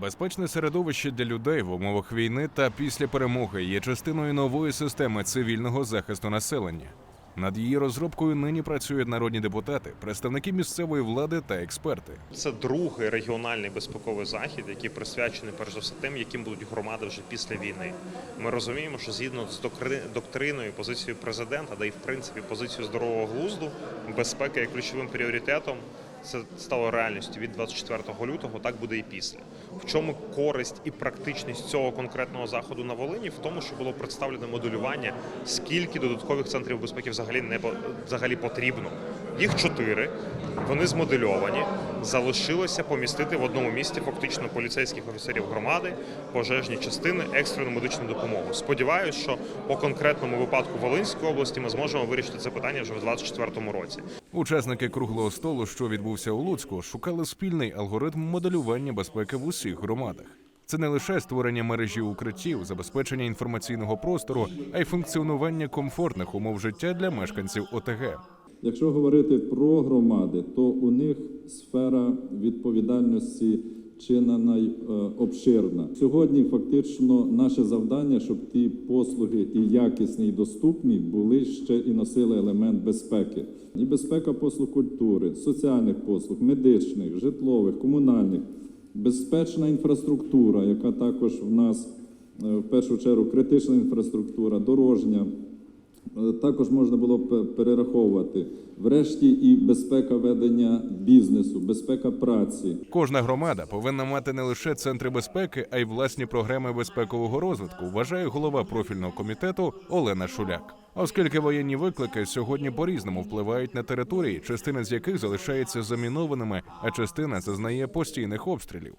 Безпечне середовище для людей в умовах війни та після перемоги є частиною нової системи цивільного захисту населення. Над її розробкою нині працюють народні депутати, представники місцевої влади та експерти. Це другий регіональний безпековий захід, який присвячений перш за все тим, яким будуть громади вже після війни. Ми розуміємо, що згідно з доктриною, позицією президента, да і в принципі позицією здорового глузду, безпека є ключовим пріоритетом. Це стало реальністю від 24 лютого. Так буде і після. В чому користь і практичність цього конкретного заходу на Волині? В тому, що було представлене моделювання, скільки додаткових центрів безпеки взагалі не взагалі потрібно. Їх чотири. Вони змодельовані. Залишилося помістити в одному місці фактично поліцейських офіцерів громади, пожежні частини, екстрену медичну допомогу. Сподіваюсь, що по конкретному випадку Волинської області ми зможемо вирішити це питання вже в 2024 році. Учасники круглого столу, що відбувся у Луцьку, шукали спільний алгоритм моделювання безпеки в усіх громадах. Це не лише створення мережі укриттів, забезпечення інформаційного простору, а й функціонування комфортних умов життя для мешканців ОТГ. Якщо говорити про громади, то у них сфера відповідальності чинена й е, обширна. Сьогодні фактично наше завдання, щоб ті послуги і якісні, і доступні були ще і носили елемент безпеки. І безпека послуг культури, соціальних послуг, медичних, житлових, комунальних, безпечна інфраструктура, яка також в нас е, в першу чергу критична інфраструктура, дорожня. Е, Також можна було б перераховувати. Врешті і безпека ведення бізнесу, безпека праці. Кожна громада повинна мати не лише центри безпеки, а й власні програми безпекового розвитку, вважає голова профільного комітету Олена Шуляк. Оскільки воєнні виклики сьогодні по-різному впливають на території, частина з яких залишається замінованими, а частина зазнає постійних обстрілів.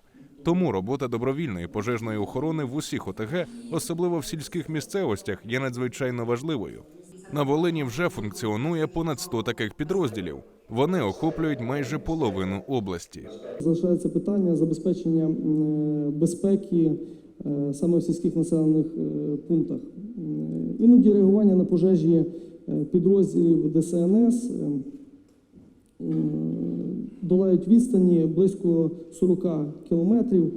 Тому робота добровільної пожежної охорони в усіх ОТГ, особливо в сільських місцевостях, є надзвичайно важливою. На Волині вже функціонує понад 100 таких підрозділів. Вони охоплюють майже половину області. Залишається питання забезпечення е, безпеки е, саме в сільських населених е, пунктах. Іноді реагування на пожежі підрозділів ДСНС долають відстані близько 40 кілометрів,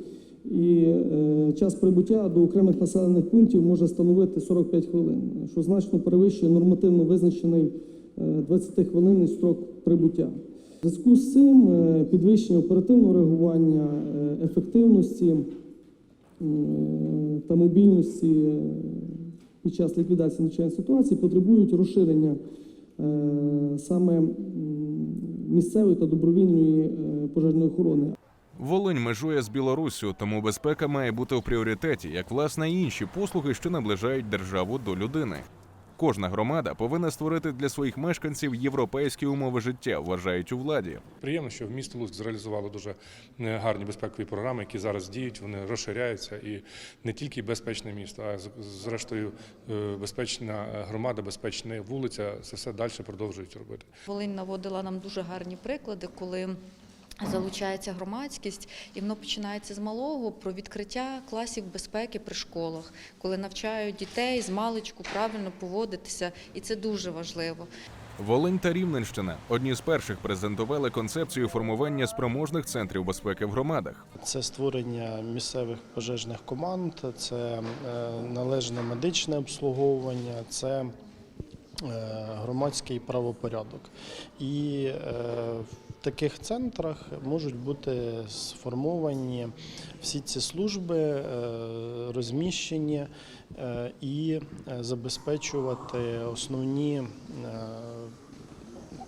і е, час прибуття до окремих населених пунктів може становити 45 хвилин, що значно перевищує нормативно визначений 20-хвилинний строк прибуття. В зв'язку з цим е, підвищення оперативного реагування, е, ефективності е, та мобільності е, під час ліквідації надзвичайної ситуації потребують розширення е, саме місцевої та добровільної е, пожежної охорони. Волинь межує з Білоруссю, тому безпека має бути у пріоритеті, як власне і інші послуги, що наближають державу до людини. Кожна громада повинна створити для своїх мешканців європейські умови життя, вважають у владі. Приємно, що в місто Луцьк зреалізувало дуже е, гарні безпекові програми, які зараз діють. Вони розширяються і не тільки безпечне місто, а зрештою е, безпечна громада, безпечна вулиця. Це все далі продовжують робити. Волинь наводила нам дуже гарні приклади, коли залучається громадськість, і воно починається з малого про відкриття класів безпеки при школах, коли навчають дітей з маличку правильно поводитися, і це дуже важливо. Волинь та Рівненщина одні з перших презентували концепцію формування спроможних центрів безпеки в громадах. Це створення місцевих пожежних команд, це е, належне медичне обслуговування, це е, громадський правопорядок. І е, таких центрах можуть бути сформовані всі ці служби, е, розміщені е, і е, забезпечувати основні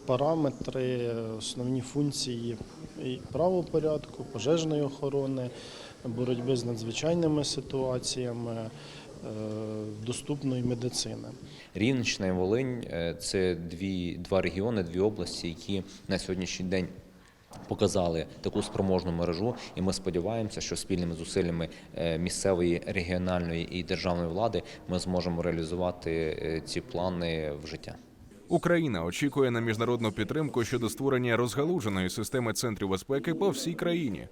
параметри, основні функції правопорядку, пожежної охорони, боротьби з надзвичайними ситуаціями, доступної медицини. Рівненщина і Волинь е, це дві, два регіони, дві області, які на сьогоднішній день показали таку спроможну мережу, і ми сподіваємося, що спільними зусиллями е, місцевої, регіональної і державної влади ми зможемо реалізувати е, ці плани в життя. Україна очікує на міжнародну підтримку щодо створення розгалуженої системи центрів безпеки по всій країні.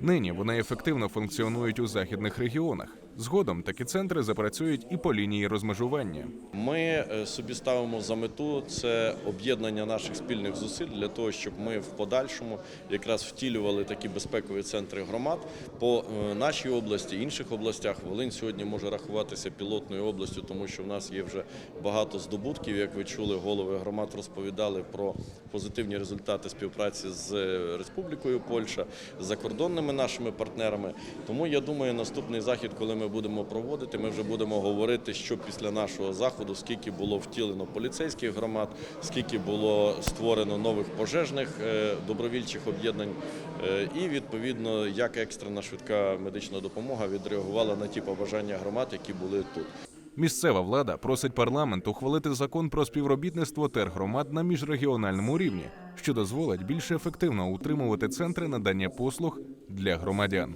Нині вони ефективно функціонують у західних регіонах. Згодом такі центри запрацюють і по лінії розмежування. Ми е, собі ставимо за мету це об'єднання наших спільних зусиль для того, щоб ми в подальшому якраз втілювали такі безпекові центри громад по е, нашій області, інших областях. Волинь сьогодні може рахуватися пілотною областю, тому що в нас є вже багато здобутків. Як ви чули, голови громад розповідали про позитивні результати співпраці з е, Республікою Польща, з закордонними нашими партнерами. Тому я думаю, наступний захід, коли ми будемо проводити, ми вже будемо говорити, що після нашого заходу, скільки було втілено поліцейських громад, скільки було створено нових пожежних е, добровільчих об'єднань, е, і відповідно як екстрена швидка медична допомога відреагувала на ті побажання громад, які були тут. Місцева влада просить парламент ухвалити закон про співробітництво тергромад на міжрегіональному рівні, що дозволить більш ефективно утримувати центри надання послуг для громадян.